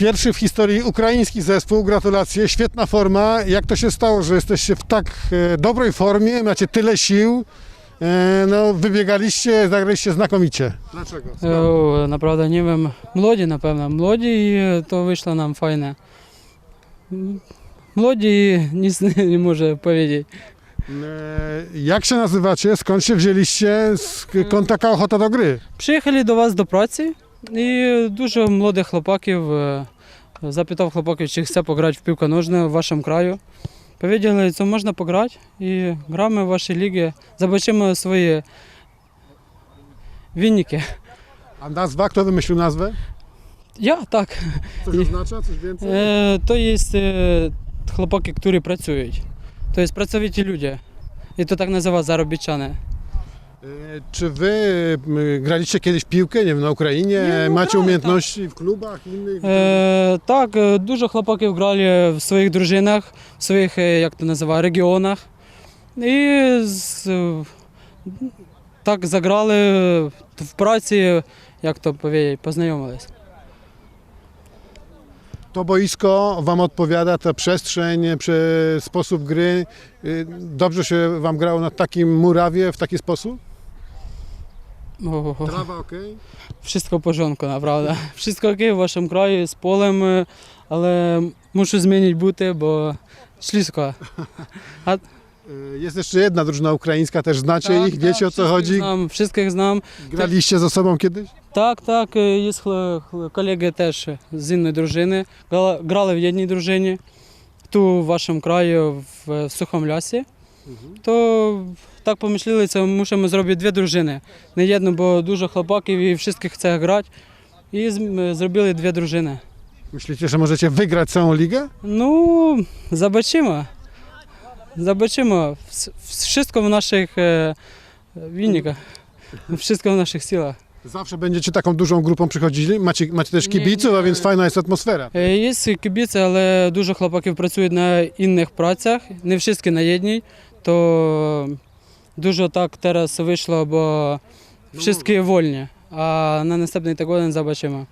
Pierwszy w historii ukraiński zespół, gratulacje, świetna forma. Jak to się stało, że jesteście w tak e, dobrej formie, macie tyle sił? E, no, wybiegaliście, zagraliście znakomicie. Dlaczego? O, naprawdę nie wiem. Młodzi na pewno. Młodzi i e, to wyszło nam fajne. Młodzi nic nie może powiedzieć. Jak się nazywacie? Skąd się wzięliście? Skąd taka ochota do gry? Przyjechali do was do pracy. І дуже молодих хлопаків е, запитав хлопаків, чи хоче пограти в півка ножне в вашому краю. Powiedzieli, co можна пограти, і граємо в вашій лігі, забачимо свої винники. A nazwa? Kto wymyślił nazwę? Я так. Coś oznacza? Coś więcej? Е, то є е, хлопаки, які працюють. Тобто працьовиті люди. І то так називають заробітчани. E, Czy wy m, graliście kiedyś w piłkę, nie wiem, na Ukrainie? Nie, no Macie grałem, umiejętności w klubach innych? Е, так, е, дуже хлопаків грали в своїх дружинах, в своїх, е, як то називає, регіонах. І з, е, так заграли в праці, як то powiedzieć, познайомились. To boisko Wam odpowiada, ta przestrzeń, prze, sposób gry. Y, Dobrze się Wam grało na takim murawie, w taki sposób? Ohoho. Trawa ok? Wszystko w porządku, naprawdę. Wszystko ok w waszym kraju, z polem, y, ale muszę zmienić buty, bo ślisko. A... Y, jest jeszcze jedna drużyna ukraińska, też znacie tak, ich, tak, wiecie o co chodzi? Znam, wszystkich znam. Graliście ze sobą kiedyś? Tak, tak, y, jest kolega też z innej drużyny. Grali w jednej drużynie, tu w waszym kraju, w Suchom Lasie краї в, в Сухому лясі. То так помислили, це мусимо зробити дві дружини. Не одну, бо дуже хлопаків і всіх хоче грати. І з- зробили дві дружини. Myślicie, że możecie wygrać całą ligę? Ну, забачимо. Забачимо. Вс- Wszystko w naszych e, winnikach. Wszystko w naszych siłach. Zawsze będziecie taką dużą grupą przychodzili? Macie, macie też Nie, kibiców, nie. a więc fajna jest atmosfera. Е, Є кибіці, але дуже хлопаків працюють на інних працях, не всі на єдній, то дуже так зараз вийшло, бо всі вольні. А на наступний тиждень забачимо.